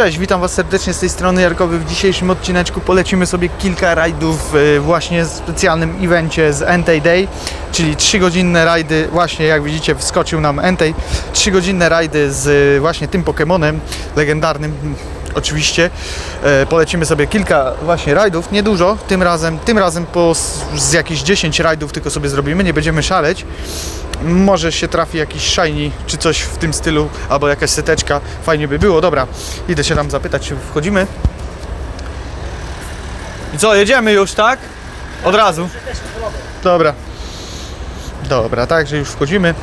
Cześć, witam Was serdecznie z tej strony Jarkowy. W dzisiejszym odcineczku polecimy sobie kilka rajdów e, właśnie w specjalnym evencie z Entei Day, czyli 3-godzinne rajdy, właśnie jak widzicie wskoczył nam Entei, 3-godzinne rajdy z e, właśnie tym Pokémonem legendarnym mm, oczywiście. E, Polecimy sobie kilka właśnie rajdów, niedużo, tym razem, tym razem po z jakieś 10 rajdów tylko sobie zrobimy, nie będziemy szaleć. Może się trafi jakiś shiny czy coś w tym stylu, albo jakaś seteczka. Fajnie by było. Dobra, idę się tam zapytać, czy wchodzimy. I co, jedziemy już, tak? Od razu. Dobra. Dobra, także już wchodzimy.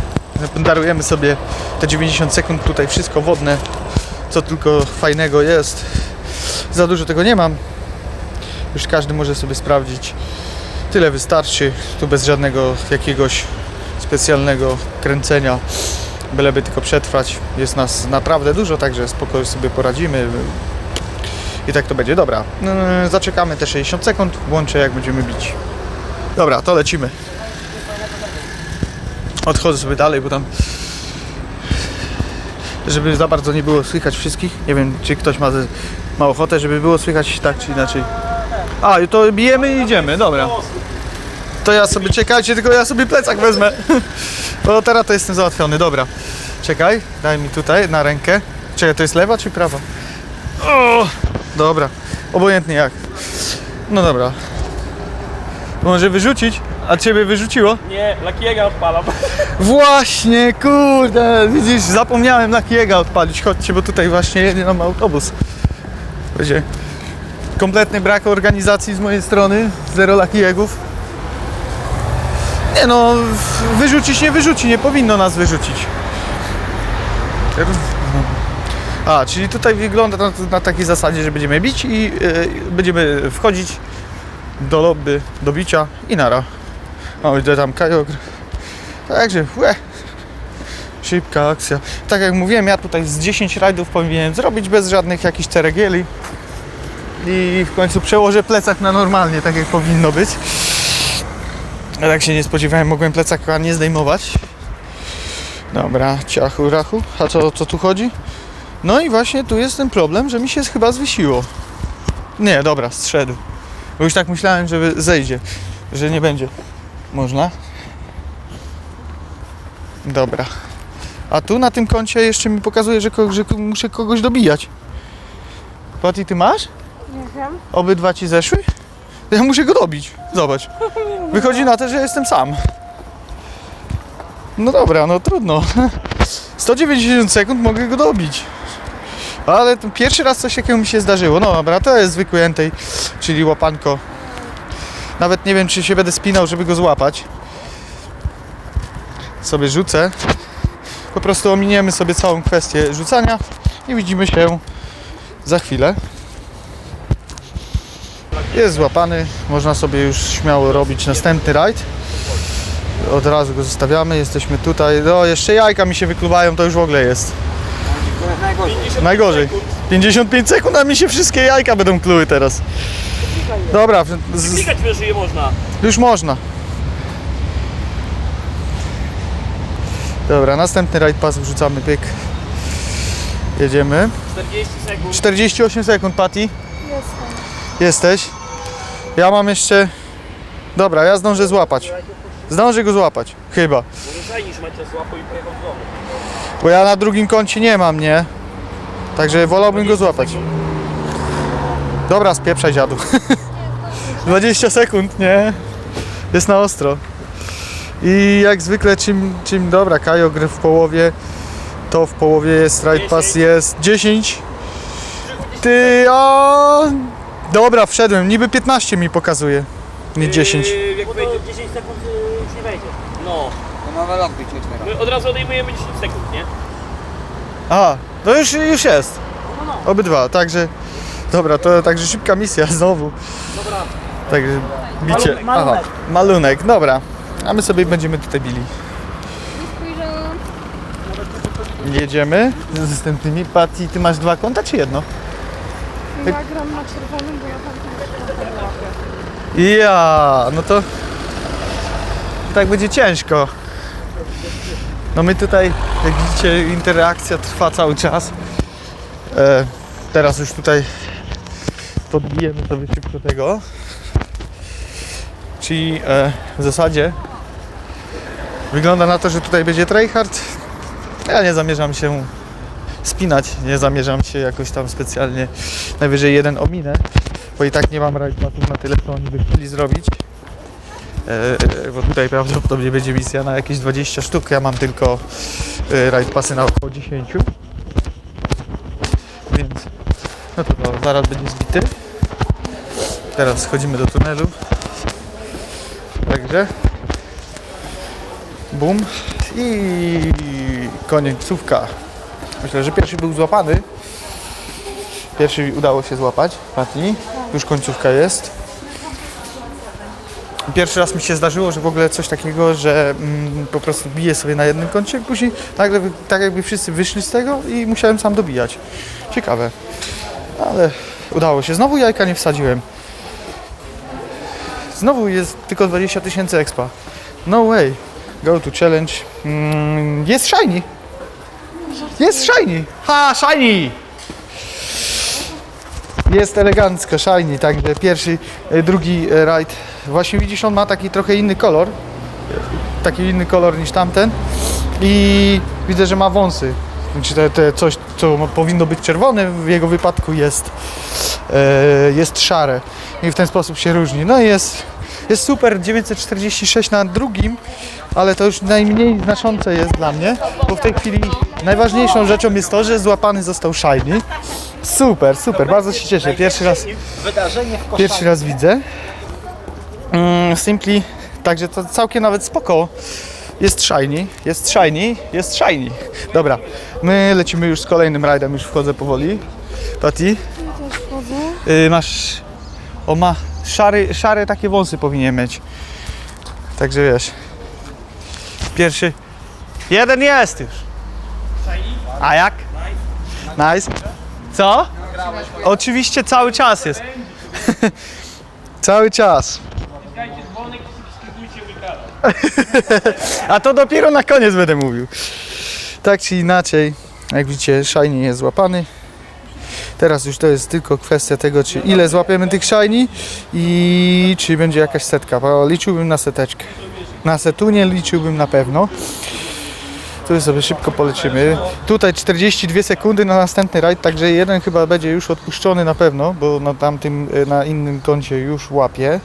Darujemy sobie te 90 sekund. Tutaj wszystko wodne, co tylko fajnego jest. Za dużo tego nie mam. Już każdy może sobie sprawdzić. Tyle wystarczy. Tu bez żadnego jakiegoś specjalnego kręcenia, byleby tylko przetrwać. Jest nas naprawdę dużo, także spokojnie sobie poradzimy. I tak to będzie. Dobra, yy, zaczekamy te 60 sekund, włączę jak będziemy bić. Dobra, to lecimy. Odchodzę sobie dalej, bo tam żeby za bardzo nie było słychać wszystkich. Nie wiem, czy ktoś ma, ma ochotę, żeby było słychać tak czy inaczej. A, to bijemy i idziemy, dobra. To ja sobie, czekajcie, tylko ja sobie plecak wezmę. Bo teraz to jestem załatwiony, dobra. Czekaj, daj mi tutaj na rękę. Czekaj, to jest lewa czy prawa? O, dobra, obojętnie jak. No dobra. Może wyrzucić? A ciebie wyrzuciło? Nie, Lakiego odpalam. Właśnie, kurde, widzisz, zapomniałem Lakiego odpalić. Chodźcie, bo tutaj właśnie jedzie nam autobus. Będzie kompletny brak organizacji z mojej strony, zero Lakiegów. Nie no, wyrzucić nie wyrzuci, nie powinno nas wyrzucić. A, czyli tutaj wygląda na, na takiej zasadzie, że będziemy bić i yy, będziemy wchodzić do lobby, do bicia i nara. O, idę tam kajogr. Także, łe. Szybka akcja. Tak jak mówiłem, ja tutaj z 10 rajdów powinienem zrobić bez żadnych jakichś ceregieli. I w końcu przełożę plecak na normalnie, tak jak powinno być. A tak się nie spodziewałem, mogłem plecaka nie zdejmować. Dobra, ciachu rachu. A co, co tu chodzi? No i właśnie tu jest ten problem, że mi się chyba zwiesiło. Nie, dobra, strzedł. Bo już tak myślałem, że zejdzie, że nie będzie. Można? Dobra. A tu na tym koncie jeszcze mi pokazuje, że, ko- że muszę kogoś dobijać. Pati, ty masz? Nie wiem. Obydwa ci zeszły? Ja muszę go dobić. Zobacz. Wychodzi na to, że jestem sam. No dobra, no trudno. 190 sekund mogę go dobić. Ale to pierwszy raz coś takiego mi się zdarzyło. No dobra, to jest zwykły entej, czyli łapanko. Nawet nie wiem, czy się będę spinał, żeby go złapać. Sobie rzucę. Po prostu ominiemy sobie całą kwestię rzucania i widzimy się za chwilę. Jest złapany, można sobie już śmiało robić następny rajd. Od razu go zostawiamy, jesteśmy tutaj. No, jeszcze jajka mi się wykluwają, to już w ogóle jest. Najgorzej. 55 sekund, a mi się wszystkie jajka będą kluły teraz. Dobra, z, Klikać wyżej można. już można. Dobra, następny rajd pass wrzucamy, pyk. Jedziemy. 40 sekund. 48 sekund, Patty. Jestem. Jesteś. Ja mam jeszcze. Dobra, ja zdążę złapać. Zdążę go złapać. Chyba. Może zajnisz macie słapo i pojechał w domu. Bo ja na drugim koncie nie mam, nie? Także wolałbym go złapać. Dobra, spieprzaj dziadu. 20 sekund, nie? Jest na ostro. I jak zwykle czym, czym dobra, Kajo gry w połowie, to w połowie jest Ride Pass jest 10. Ty, o... Dobra, wszedłem, niby 15 mi pokazuje, nie 10. Yy, jak wejdzie 10 sekund już nie wejdzie. No. To nowy rok być otwiera. My od razu odejmujemy 10 sekund, nie? A, to już, już jest. No, no. Obydwa, także. Dobra, to także szybka misja znowu. Dobra. Także bicie. Malunek, malunek. Aha, malunek, dobra. A my sobie będziemy tutaj bili. Jedziemy z następnymi. Patty, ty masz dwa konta czy jedno? Ja gram na czerwonym, bo ja tam nie łapię. Ja, no to tak będzie ciężko. No my tutaj, jak widzicie, interakcja trwa cały czas. E, Teraz już tutaj podbijemy sobie szybko tego. Czyli e, w zasadzie wygląda na to, że tutaj będzie tryhard. Ja nie zamierzam się spinać, nie zamierzam się jakoś tam specjalnie najwyżej jeden ominę, bo i tak nie mam rajdmatów na tyle, co oni by chcieli zrobić. E, bo tutaj prawdopodobnie będzie misja na jakieś 20 sztuk, ja mam tylko rajd pasy na około 10. Więc no to, to zaraz będzie zbity. Teraz schodzimy do tunelu. Także bum i końcówka. Myślę, że pierwszy był złapany. Pierwszy udało się złapać, Pati. Już końcówka jest. Pierwszy raz mi się zdarzyło, że w ogóle coś takiego, że mm, po prostu biję sobie na jednym kącie, później nagle tak jakby wszyscy wyszli z tego i musiałem sam dobijać. Ciekawe. Ale udało się. Znowu jajka nie wsadziłem. Znowu jest tylko 20 tysięcy expa. No way. Go to challenge. Mm, jest shiny. Jest shiny. Ha, shiny! Jest elegancko, shiny, także pierwszy, e, drugi e, rajd. Właśnie widzisz, on ma taki trochę inny kolor. Taki inny kolor niż tamten. I widzę, że ma wąsy. Znaczy te, te coś, co powinno być czerwone, w jego wypadku jest, e, jest szare. I w ten sposób się różni. No i jest, jest super, 946 na drugim, ale to już najmniej znaczące jest dla mnie, bo w tej chwili najważniejszą rzeczą jest to, że złapany został shiny. Super, super, bardzo się cieszę. Pierwszy raz, pierwszy raz widzę. Mm, Simply, także to całkiem nawet spoko. Jest shiny, jest shiny, jest shiny. Dobra, my lecimy już z kolejnym rajdem, już wchodzę powoli. Patty, Ja też wchodzę. y, masz, o ma szary, szare takie wąsy powinien mieć. Także wiesz. Pierwszy, jeden jest już. A jak? Nice. Co? Oczywiście cały czas jest. cały czas. A to dopiero na koniec będę mówił. Tak czy inaczej, jak widzicie, shiny jest złapany. Teraz już to jest tylko kwestia tego, czy ile złapiemy tych shiny i czy będzie jakaś setka, bo liczyłbym na seteczkę. Na setunie liczyłbym na pewno. Tu sobie szybko poleczymy. Tutaj 42 sekundy na następny rajd, także jeden chyba będzie już odpuszczony na pewno, bo na tamtym, e, na innym koncie już łapie.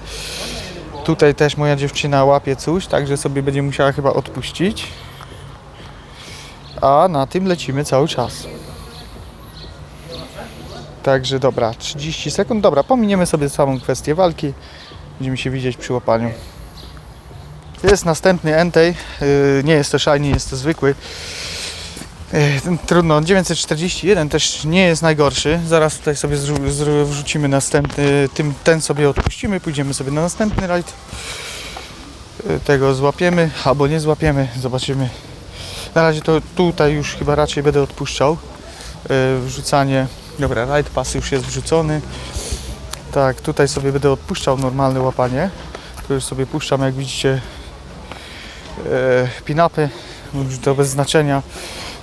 Tutaj też moja dziewczyna łapie coś, także sobie będzie musiała chyba odpuścić. A na tym lecimy cały czas. Także dobra, 30 sekund. Dobra, pominiemy sobie samą kwestię walki. Będziemy się widzieć przy łapaniu. Jest następny entej. Yy, nie jest to shiny, jest to zwykły. Ten Trudno, 941 też nie jest najgorszy. Zaraz tutaj sobie wrzucimy następny, tym, ten sobie odpuścimy, pójdziemy sobie na następny rajd. Yy, Tego złapiemy, albo nie złapiemy, zobaczymy. Na razie to tutaj już chyba raczej będę odpuszczał. Wrzucanie, dobra, rajd pass już jest wrzucony. Tak, tutaj sobie będę odpuszczał normalne łapanie. Tu już sobie puszczam, jak widzicie, e, pinapy. Już To bez znaczenia.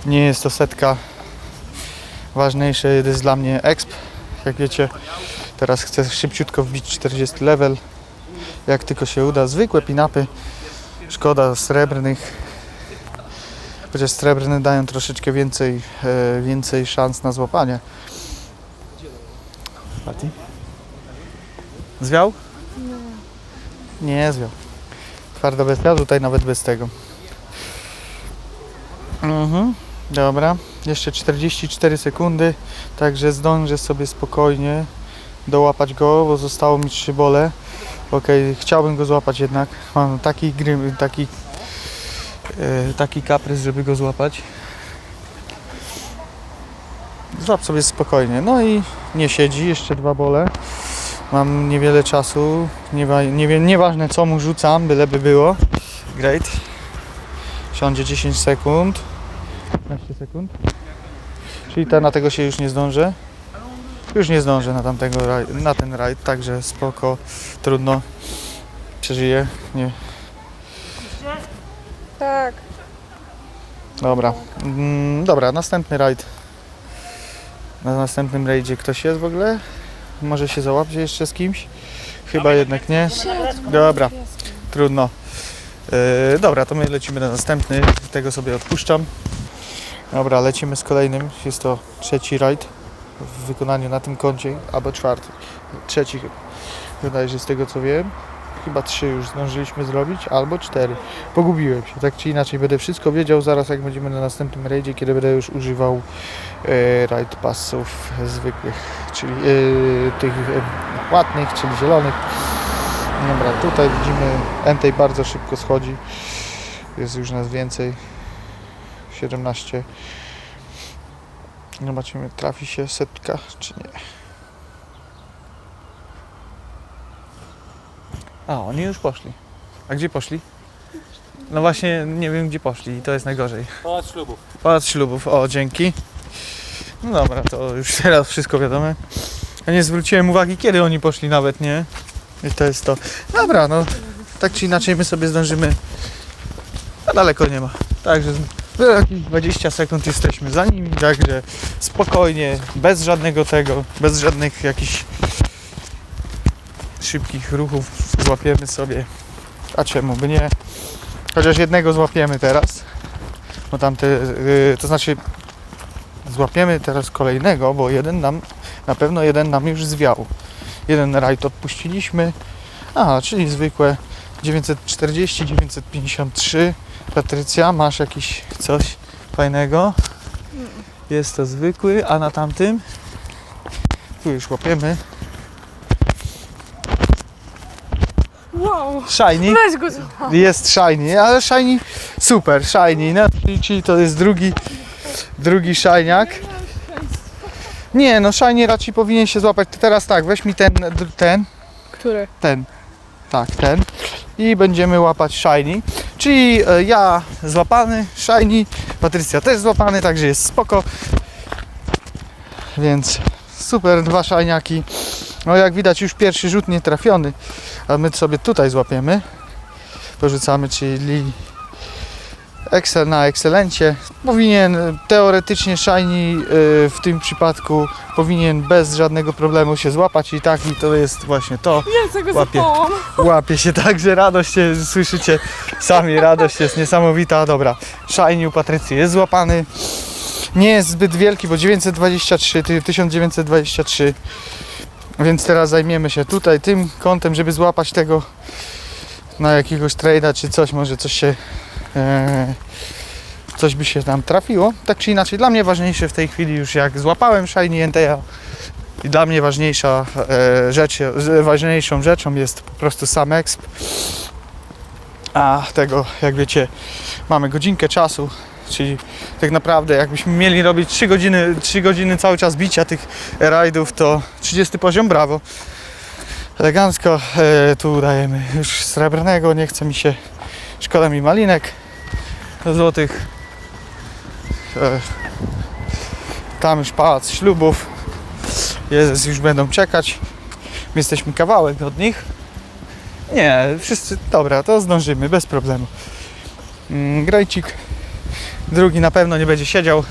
Nie jest to setka. Ważniejsze jest dla mnie exp. Jak wiecie, teraz chcę szybciutko wbić 40 level. Jak tylko się uda. Zwykłe pinapy. Szkoda srebrnych. Chociaż srebrne dają troszeczkę więcej, e, więcej szans na złapanie. Patty? Zwiał? Nie. Nie zwiał. Twarda bestia, tutaj nawet bez tego. Mhm. Dobra, jeszcze 44 sekundy, także zdążę sobie spokojnie dołapać go, bo zostało mi trzy bole. Okej, chciałbym go złapać jednak. Mam taki grym, taki e, taki kaprys, żeby go złapać. Złap sobie spokojnie. No i nie siedzi, jeszcze dwa bole. Mam niewiele czasu. Nie, nie, nieważne co mu rzucam, byleby było. Great. Siądzie 10 sekund. 15 sekund. Czyli ta, na tego się już nie zdążę. Już nie zdążę na tamtego na ten rajd, także spoko, trudno. Przeżyję. Nie. Tak. Dobra. Mm, dobra, następny rajd. Na następnym rajdzie ktoś jest w ogóle? Może się załapie jeszcze z kimś? Chyba jednak nie. Dobra, trudno. Yy, dobra, to my lecimy na następny. Tego sobie odpuszczam. Dobra, lecimy z kolejnym. Jest to trzeci rajd w wykonaniu na tym koncie, albo czwarty. Trzeci chyba. Wydaje się z tego co wiem. Chyba trzy już zdążyliśmy zrobić, albo cztery. Pogubiłem się, tak czy inaczej będę wszystko wiedział zaraz jak będziemy na następnym rajdzie, kiedy będę już używał e, raid passów zwykłych, czyli e, tych e, łatnych, czyli zielonych. Dobra, tutaj widzimy Entei bardzo szybko schodzi. Jest już nas więcej. 17. Zobaczymy, trafi się setka, czy nie. A, oni już poszli. A gdzie poszli? No właśnie, nie wiem gdzie poszli i to jest najgorzej. Pałac ślubów. Pałac ślubów, o dzięki. No dobra, to już teraz wszystko wiadome. Ja nie zwróciłem uwagi kiedy oni poszli nawet, nie? I to jest to. Dobra, no tak czy inaczej my sobie zdążymy. A daleko nie ma. Także za jakieś 20 sekund jesteśmy za nimi, także spokojnie, bez żadnego tego, bez żadnych jakichś szybkich ruchów złapiemy sobie. A czemu by nie? Chociaż jednego złapiemy teraz. Bo tamte, yy, to znaczy złapiemy teraz kolejnego, bo jeden nam, na pewno jeden nam już zwiał. Jeden rajd odpuściliśmy. A, czyli zwykłe 940, 953. Patrycja, masz jakiś coś fajnego? Jest to zwykły, a na tamtym? Tu już łapiemy. Wow! Shiny. Weź go. Jest shiny, ale shiny super, shiny, no, czyli- to jest drugi, drugi shiniak. Nie, no shiny raczej powinien się złapać. Teraz tak, weź mi ten, ten, Który? ten, tak, ten i będziemy łapać shiny. Czyli e, ja złapany, shiny, Patrycja też złapany, także jest spoko. Więc super, dwa shiniaki. No jak widać już pierwszy rzut nie trafiony, a my sobie tutaj złapiemy. Porzucamy, czyli Excel na Excelencie. Powinien teoretycznie Shiny e, w tym przypadku powinien bez żadnego problemu się złapać i tak i to jest właśnie to. Ja co go Łapie. zapałam. Łapie się także radość, jest, słyszycie sami, radość jest niesamowita. Dobra, Shiny u Patrycji jest złapany. Nie jest zbyt wielki, bo 923, ty- 1923. Więc teraz zajmiemy się tutaj tym kątem, żeby złapać tego na jakiegoś trade'a czy coś, może coś się e, coś by się tam trafiło. Tak czy inaczej, dla mnie ważniejsze w tej chwili już jak złapałem Shiny NTA i dla mnie ważniejsza e, rzecz, z- ważniejszą rzeczą jest po prostu sam exp. A tego, jak wiecie, mamy godzinkę czasu, czyli tak naprawdę jakbyśmy mieli robić 3 godziny, 3 godziny cały czas bicia tych rajdów, to 30 poziom, brawo. Elegancko, e, tu dajemy już srebrnego, nie chce mi się, szkoda mi malinek złotych. E, tam już pałac ślubów, jest, już będą czekać. My jesteśmy kawałek od nich. Nie, wszyscy, dobra, to zdążymy, bez problemu. Mm, grajcik. Drugi na pewno nie będzie siedział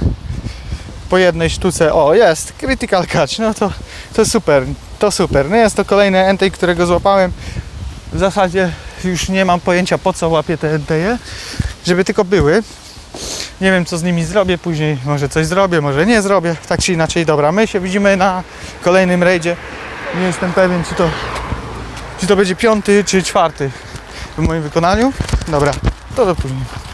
po jednej sztuce. O, jest, critical catch, no to, to super, to super. No jest to kolejny entej, którego złapałem. W zasadzie już nie mam pojęcia po co łapię te enteje, żeby tylko były. Nie wiem co z nimi zrobię później, może coś zrobię, może nie zrobię, tak czy inaczej, dobra, my się widzimy na kolejnym rajdzie. Nie jestem pewien czy to, czy to będzie piąty czy czwarty w moim wykonaniu. Dobra, to do później.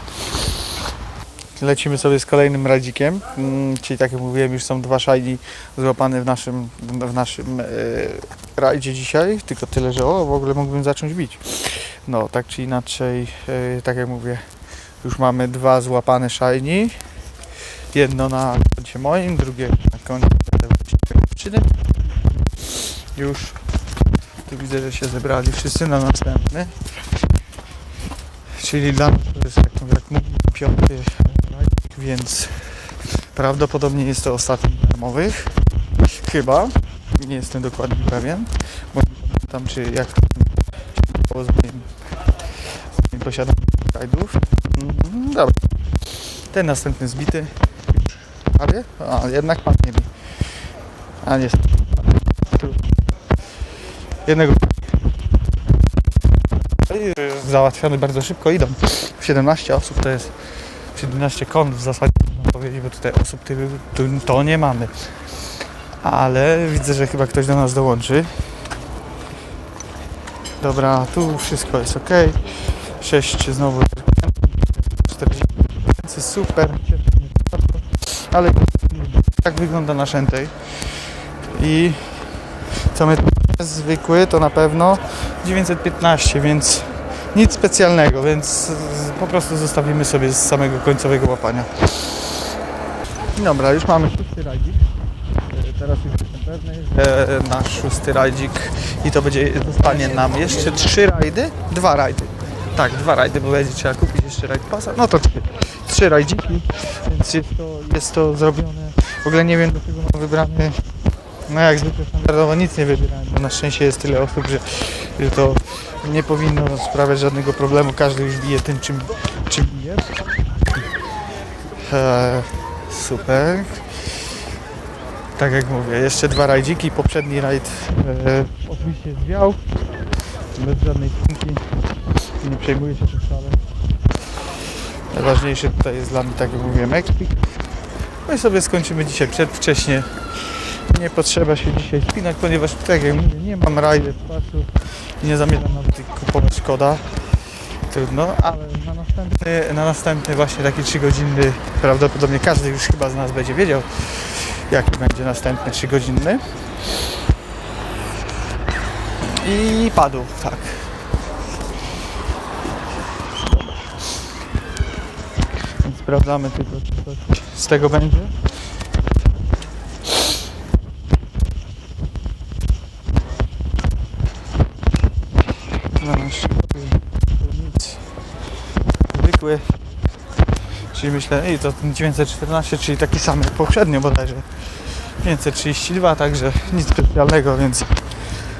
Lecimy sobie z kolejnym radzikiem, mm, czyli tak jak mówiłem, już są dwa szajni złapane w naszym, w naszym e, rajdzie dzisiaj, tylko tyle, że o, w ogóle mógłbym zacząć bić. No, tak czy inaczej, e, tak jak mówię, już mamy dwa złapane szajni. Jedno na koncie moim, drugie na koncie dziewczyny. Już tu widzę, że się zebrali wszyscy na następny. Czyli dla mnie to jest, jak, jak piąty więc prawdopodobnie jest to ostatni darmowych. Chyba. Nie jestem dokładnie pewien. Bo nie pamiętam, czy jak to było z moim, moim posiadaniem rajdów. Mhm, Dobra. Ten następny zbity. Prawie? A, jednak pan nie. A nie. Jednego. Załatwiony bardzo szybko idą. 17 osób to jest 17 kon w zasadzie można powiedzieć, bo tutaj osób to nie mamy. Ale widzę, że chyba ktoś do nas dołączy. Dobra, tu wszystko jest ok. 6 znowu 40 tysięcy, super. Ale tak wygląda na szętej. I co my zwykły, to na pewno 915, więc nic specjalnego, więc prostu zostawimy sobie z samego końcowego łapania. Dobra, już mamy szósty rajdzik. E, Teraz już jestem pewny, że nasz szósty rajdzik i to będzie, zostanie nam jeszcze trzy rajdy, dwa rajdy. Tak, dwa rajdy, bo będzie trzeba kupić jeszcze rajd pasa. No to trzy, trzy rajdziki, więc jest to, jest to zrobione. W ogóle nie wiem dlaczego mam wybrany no jak zwykle standardowo nic nie wybierałem, na szczęście jest tyle osób, że, że to nie powinno sprawiać żadnego problemu. Każdy już bije tym, czym, czym bije. Eee, super. Tak jak mówię, jeszcze dwa rajdziki. Poprzedni rajd e, oczywiście zwiał. Bez żadnej spinki. Nie przejmuję się tym wcale. Najważniejszy tutaj jest dla mnie, tak jak mówiłem, ekspik. No i sobie skończymy dzisiaj przedwcześnie. Nie potrzeba się dzisiaj spinać, ponieważ tak jak mówię, nie mam rajdy czasu i nie zamierzam nawet kupować, szkoda. Trudno, ale na następny, na następny właśnie taki 3 godzinny, prawdopodobnie każdy już chyba z nas będzie wiedział, jaki będzie następny 3 godzinny. I padł, tak. Sprawdzamy tylko, czy coś z tego będzie. Na nasz nic. Czyli myślę, i to ten 914, czyli taki sam jak poprzednio bodajże. 532, także nic specjalnego, więc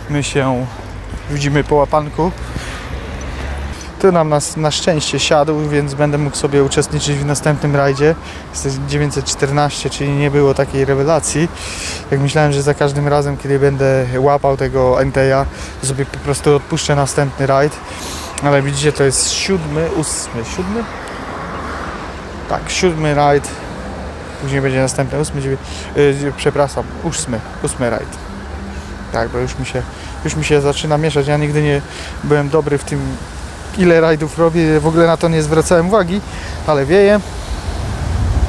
my się widzimy po łapanku. Tu nam na, na szczęście siadł, więc będę mógł sobie uczestniczyć w następnym rajdzie. Jest to 914, czyli nie było takiej rewelacji. Jak myślałem, że za każdym razem, kiedy będę łapał tego NT'a, sobie po prostu odpuszczę następny rajd. Ale widzicie, to jest siódmy, ósmy, siódmy? Tak, siódmy rajd. Później będzie następny, ósmy, dziewięć, yy, przepraszam, ósmy, ósmy rajd. Tak, bo już mi się, już mi się zaczyna mieszać. Ja nigdy nie byłem dobry w tym, ile rajdów robię. W ogóle na to nie zwracałem uwagi, ale wieje.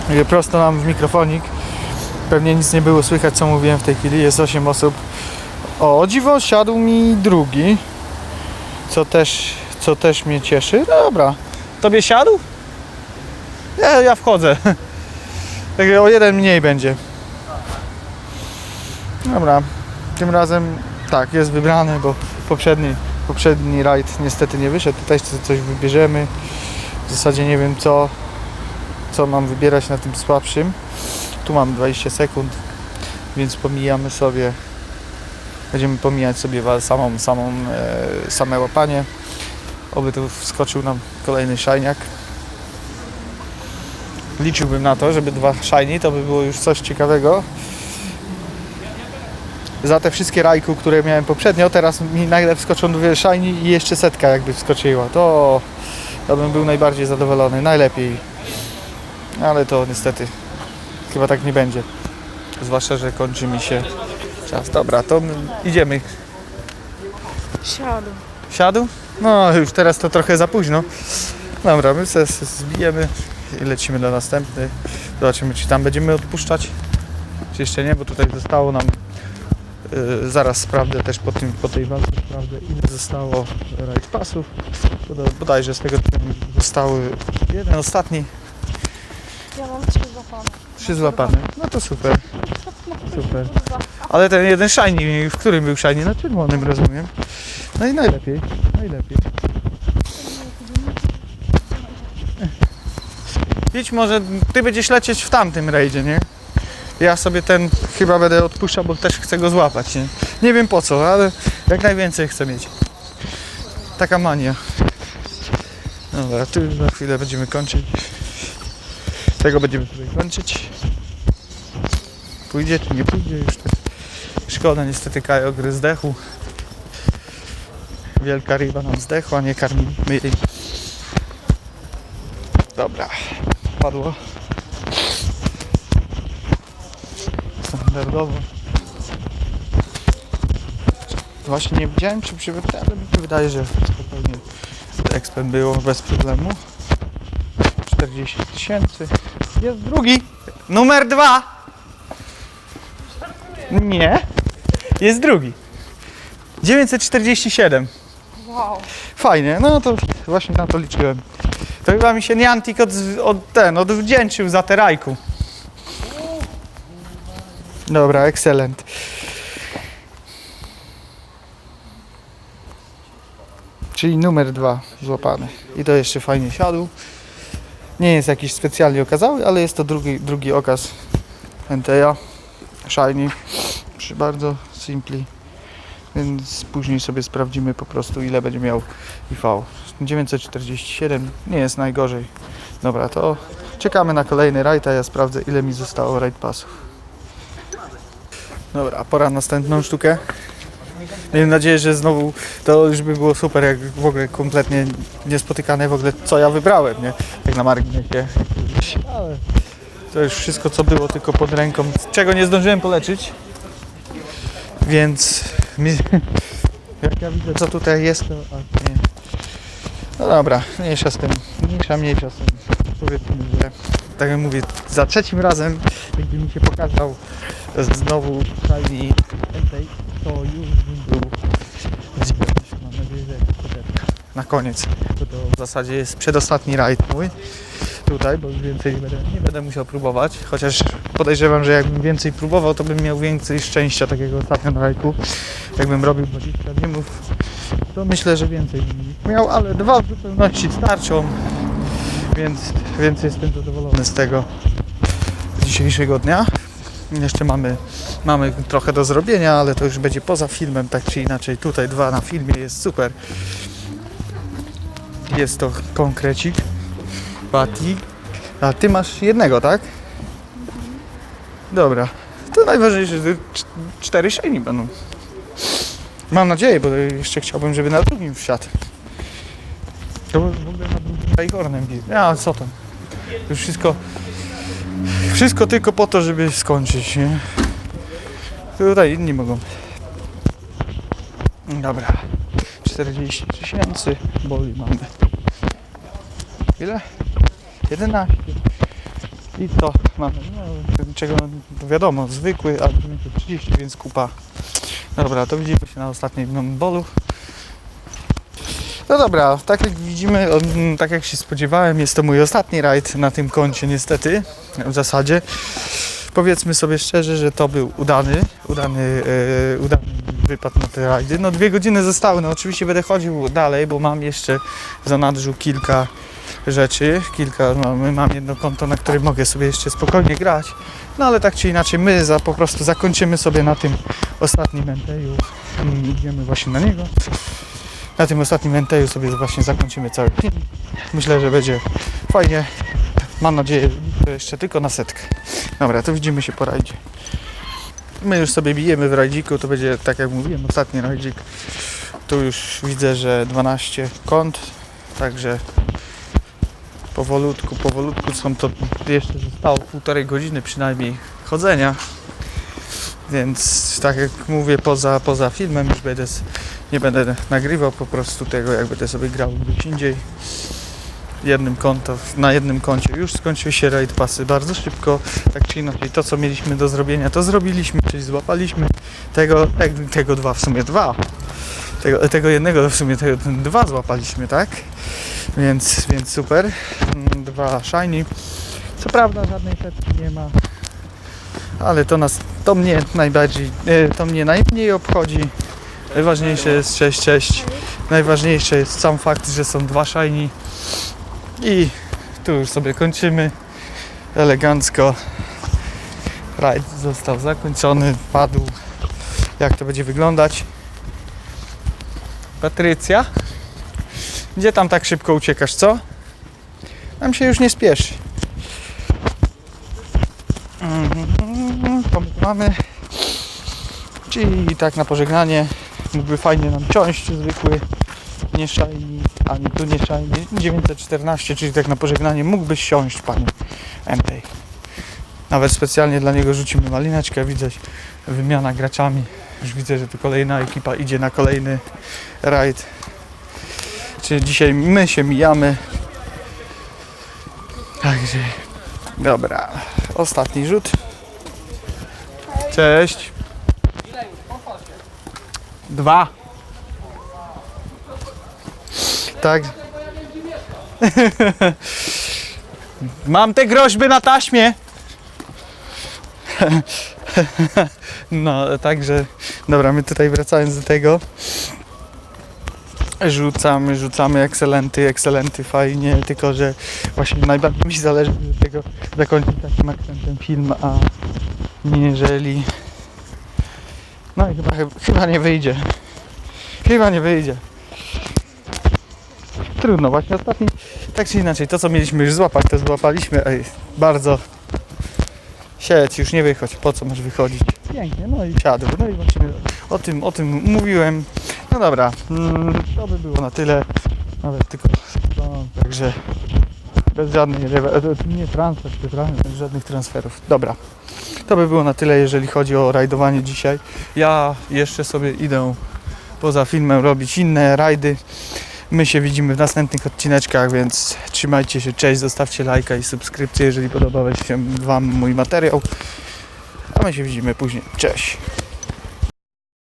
Mówię Prosto nam w mikrofonik. Pewnie nic nie było słychać, co mówiłem w tej chwili. Jest 8 osób. O, o dziwo, siadł mi drugi. Co też, co też mnie cieszy. Dobra. Tobie siadł? Ja, ja wchodzę. Także o jeden mniej będzie. Dobra. Tym razem tak, jest wybrany, bo poprzedni, poprzedni rajd niestety nie wyszedł. Tutaj coś wybierzemy. W zasadzie nie wiem co, co mam wybierać na tym słabszym. Tu mam 20 sekund, więc pomijamy sobie. Będziemy pomijać sobie samą, samą, e, same łapanie. Oby tu wskoczył nam kolejny szajniak. Liczyłbym na to, żeby dwa shiny to by było już coś ciekawego. Za te wszystkie rajku, które miałem poprzednio, teraz mi nagle wskoczą dwie shiny i jeszcze setka jakby wskoczyła. To, to bym był najbardziej zadowolony, najlepiej. Ale to niestety chyba tak nie będzie. Zwłaszcza, że kończy mi się czas. Dobra, to my idziemy. Siadł. Siadł? No już teraz to trochę za późno. Dobra, my se zbijemy i lecimy do następnej. Zobaczymy, czy tam będziemy odpuszczać, czy jeszcze nie, bo tutaj zostało nam. Yy, zaraz sprawdzę też po, tym, po tej walce, sprawdzę ile zostało rajd pasów. Boda- Bodajże z tego zostały jeden ostatni, Ja mam trzy złapane. trzy złapane. No to super, super. Ale ten jeden shiny, w którym był shiny? Na czerwonym rozumiem. No i najlepiej, najlepiej. Idź może, ty będziesz lecieć w tamtym rejdzie, nie? Ja sobie ten chyba będę odpuszczał, bo też chcę go złapać, nie? Nie wiem po co, ale jak najwięcej chcę mieć. Taka mania. Dobra, tu za chwilę będziemy kończyć. Tego będziemy sobie kończyć. Pójdzie czy nie pójdzie już tak. Szkoda, niestety Kajogry zdechł. Wielka ryba nam zdechła, nie karmiliśmy jej. Dobra, padło. Standardowo. Właśnie nie widziałem, czy przy ale mi się wydaje, że spokojnie ekspert było bez problemu. 40 tysięcy. Jest drugi. Numer dwa. Nie. Jest drugi. 947. Wow. Fajnie, no to właśnie na to liczyłem. To chyba mi się Niantik od, od ten, odwdzięczył za te rajku. Dobra, excellent. Czyli numer dwa złapany. I to jeszcze fajnie siadł. Nie jest jakiś specjalnie okazały, ale jest to drugi, drugi okaz NTA. Shiny. Przy bardzo simpli. Więc później sobie sprawdzimy po prostu ile będzie miał IV. 947 nie jest najgorzej. Dobra, to czekamy na kolejny rajd, a ja sprawdzę ile mi zostało raid pasów. Dobra, pora na następną sztukę. Miejmy nadzieję, że znowu to już by było super, jak w ogóle kompletnie niespotykane w ogóle co ja wybrałem, nie? Jak na marginesie. To już wszystko co było tylko pod ręką, czego nie zdążyłem poleczyć. Więc jak ja widzę co tutaj jest, to a nie. No dobra, mniejsza z tym, mniejsza, mniejsza z tym. Powiedzmy, że tak jak mówię, za trzecim razem, jakby mi się pokazał znowu Shiny Entei, to już bym był zdziwiony. Mam nadzieję, że na koniec. To, to w zasadzie jest przedostatni rajd mój tutaj, bo już więcej nie będę, nie będę musiał próbować. Chociaż podejrzewam, że jakbym więcej próbował, to bym miał więcej szczęścia takiego ostatnio na rajku. Jakbym robił 20 dniemów, to myślę, że więcej bym miał, ale dwa w zupełności starczą. Więc, więc jestem zadowolony z tego dzisiejszego dnia. Jeszcze mamy, mamy trochę do zrobienia, ale to już będzie poza filmem, tak czy inaczej. Tutaj dwa na filmie jest super. Jest to konkrecik. Pati. A ty masz jednego, tak? Dobra. To najważniejsze, że cz- cztery shiny będą. Mam nadzieję, bo jeszcze chciałbym, żeby na drugim wsiadł. To w ogóle na drugim Rajhornem bił. A co tam? Już wszystko... Wszystko tylko po to, żeby skończyć, nie? Tutaj inni mogą. Dobra. 40 tysięcy boli mamy. Ile? 11. I to mamy, no, no, wiadomo, zwykły, a 30, więc kupa. Dobra, to widzimy się na ostatnim bolu. No dobra, tak jak widzimy, tak jak się spodziewałem, jest to mój ostatni rajd na tym koncie niestety, w zasadzie. Powiedzmy sobie szczerze, że to był udany, udany, e, udany wypad na te rajdy. No dwie godziny zostały, no oczywiście będę chodził dalej, bo mam jeszcze w zanadrzu kilka rzeczy, kilka, no, mam jedno konto, na którym mogę sobie jeszcze spokojnie grać, no ale tak czy inaczej my za, po prostu zakończymy sobie na tym ostatnim enteju, idziemy właśnie na niego. Na tym ostatnim enteju sobie właśnie zakończymy cały film. Myślę, że będzie fajnie. Mam nadzieję, że jeszcze tylko na setkę. Dobra, to widzimy się po rajdzie. My już sobie bijemy w rajdziku, to będzie tak jak mówiłem, ostatni rajdzik. Tu już widzę, że 12 kąt, także powolutku, powolutku są to jeszcze zostało półtorej godziny przynajmniej chodzenia. Więc tak jak mówię, poza, poza filmem już będę, nie będę nagrywał po prostu tego, jak będę sobie grał gdzieś indziej. Jednym konto, na jednym koncie już skończył się raid pasy bardzo szybko, tak czy inaczej to co mieliśmy do zrobienia to zrobiliśmy, czyli złapaliśmy tego, te- tego dwa, w sumie dwa, tego, tego jednego w sumie tego, dwa złapaliśmy, tak? Więc, więc super, Mm, dwa shiny, co prawda żadnej setki nie ma, ale to nas, to mnie najbardziej, e, to mnie najmniej obchodzi. Najważniejsze jest 6-6. Najważniejsze jest sam fakt, że są dwa shiny. I tu już sobie kończymy. Elegancko. Rajd został zakończony, padł. Jak to będzie wyglądać? Patrycja? Gdzie tam tak szybko uciekasz, co? Nam się już nie spieszy. Mhm, mamy. Czyli tak na pożegnanie mógłby fajnie nam ciąść zwykły nie szajni, ani tu nie szajni 914, czyli tak na pożegnanie mógłbyś siąść panie MT. Nawet specjalnie dla niego rzucimy malineczkę, widzę wymiana graczami. Już widzę, że tu kolejna ekipa idzie na kolejny rajd. Czyli dzisiaj my się mijamy. Także dobra, ostatni rzut. Cześć. Dwa. Tak. Mam te groźby na taśmie. No, także, dobra, my tutaj wracając do tego, rzucamy, rzucamy ekscelenty, ekscelenty, fajnie, tylko że właśnie najbardziej mi zależy do tego zakończyć takim akcentem film, a jeżeli... No i chyba, chyba nie wyjdzie. Chyba nie wyjdzie. Trudno, właśnie ostatni, tak czy inaczej, to co mieliśmy już złapać, to złapaliśmy, ej, bardzo Siedź, już nie wychodź, po co masz wychodzić? Pięknie, no i siadł. No i właśnie o tym, o tym mówiłem. No dobra, mm, to by było na tyle. Nawet tylko, no, także bez e, nie transfer, bez żadnych transferów. Dobra, to by było na tyle, jeżeli chodzi o rajdowanie dzisiaj. Ja jeszcze sobie idę poza filmem robić inne rajdy. My się widzimy w następnych odcineczkach, więc trzymajcie się, cześć, zostawcie lajka i subskrypcję, jeżeli podobał się Wam mój materiał. A my się widzimy później. Cześć!